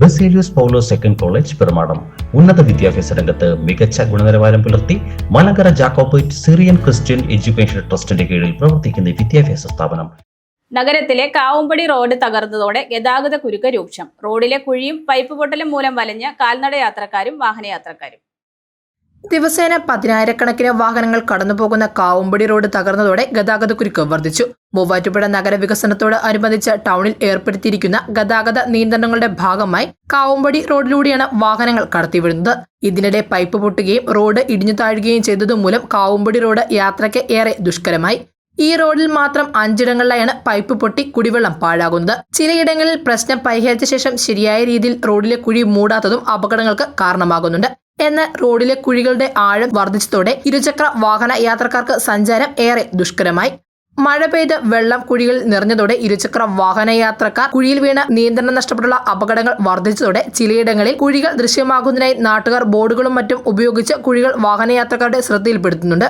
Baselius Paulo second college Perumadam. ഉന്നത വിദ്യാഭ്യാസ രംഗത്ത് മികച്ച ഗുണനിലവാരം പുലർത്തി Malankara Jacobite Syrian Christian education ട്രസ്റ്റിന്റെ കീഴിൽ പ്രവർത്തിക്കുന്ന വിദ്യാഭ്യാസ സ്ഥാപനം. നഗരത്തിലെ കാവുംപടി റോഡ് തകർന്നതോടെ ഗതാഗത കുരുക്ക് രൂക്ഷം. റോഡിലെ കുഴിയും പൈപ്പ് പൊട്ടലും മൂലം വലഞ്ഞ് കാൽനട യാത്രക്കാരും വാഹനയാത്രക്കാരും. ദിവസേന പതിനായിരക്കണക്കിന് വാഹനങ്ങൾ കടന്നുപോകുന്ന കാവുമ്പടി റോഡ് തകർന്നതോടെ ഗതാഗതക്കുരുക്ക് വർദ്ധിച്ചു. മൂവാറ്റുപുഴ നഗര വികസനത്തോട് അനുബന്ധിച്ച് ടൗണിൽ ഏർപ്പെടുത്തിയിരിക്കുന്ന ഗതാഗത നിയന്ത്രണങ്ങളുടെ ഭാഗമായി കാവുമ്പടി റോഡിലൂടെയാണ് വാഹനങ്ങൾ കടത്തിവിടുന്നത്. ഇതിനിടെ പൈപ്പ് പൊട്ടുകയും റോഡ് ഇടിഞ്ഞു താഴുകയും ചെയ്തതുമൂലം കാവുമ്പടി റോഡ് യാത്രയ്ക്ക് ഏറെ ദുഷ്കരമായി. ഈ റോഡിൽ മാത്രം അഞ്ചിടങ്ങളിലായാണ് പൈപ്പ് പൊട്ടി കുടിവെള്ളം പാഴാകുന്നത്. ചിലയിടങ്ങളിൽ പ്രശ്നം പരിഹരിച്ച ശേഷം ശരിയായ രീതിയിൽ റോഡിലെ കുഴി മൂടാത്തതും അപകടങ്ങൾക്ക് കാരണമാകുന്നുണ്ട്. എന്നാൽ റോഡിലെ കുഴികളുടെ ആഴം വർദ്ധിച്ചതോടെ ഇരുചക്ര വാഹന യാത്രക്കാർക്ക് സഞ്ചാരം ഏറെ ദുഷ്കരമായി. മഴ പെയ്ത് വെള്ളം കുഴികളിൽ നിറഞ്ഞതോടെ ഇരുചക്ര വാഹന യാത്രക്കാർ കുഴിയിൽ വീണ് നിയന്ത്രണം നഷ്ടപ്പെട്ടുള്ള അപകടങ്ങൾ വർദ്ധിച്ചതോടെ ചിലയിടങ്ങളിൽ കുഴികൾ ദൃശ്യമാകുന്നതിനായി നാട്ടുകാർ ബോർഡുകളും മറ്റും ഉപയോഗിച്ച് കുഴികൾ വാഹനയാത്രക്കാരുടെ ശ്രദ്ധയിൽപ്പെടുത്തുന്നുണ്ട്.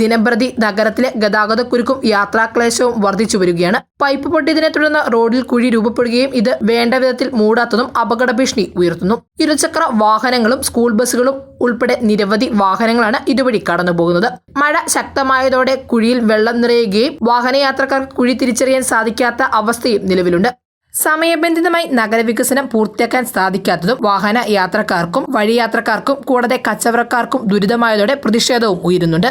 ദിനംപ്രതി നഗരത്തിലെ ഗതാഗതക്കുരുക്കും യാത്രാക്ലേശവും വർദ്ധിച്ചു വരികയാണ്. പൈപ്പ് പൊട്ടിയതിനെ തുടർന്ന് റോഡിൽ കുഴി രൂപപ്പെടുകയും ഇത് വേണ്ട വിധത്തിൽ മൂടാത്തതും അപകട ഭീഷണി ഉയർത്തുന്നു. ഇരുചക്ര വാഹനങ്ങളും സ്കൂൾ ബസ്സുകളും ഉൾപ്പെടെ നിരവധി വാഹനങ്ങളാണ് ഇതുവഴി കടന്നുപോകുന്നത്. മഴ ശക്തമായതോടെ കുഴിയിൽ വെള്ളം നിറയുകയും വാഹനയാത്രക്കാർക്ക് കുഴി തിരിച്ചറിയാൻ സാധിക്കാത്ത അവസ്ഥയും നിലവിലുണ്ട്. സമയബന്ധിതമായി നഗരവികസനം പൂർത്തിയാക്കാൻ സാധിക്കാത്തതും വാഹന യാത്രക്കാർക്കും വഴിയാത്രക്കാർക്കും കൂടാതെ കച്ചവടക്കാർക്കും ദുരിതമായതോടെ പ്രതിഷേധവും ഉയരുന്നുണ്ട്.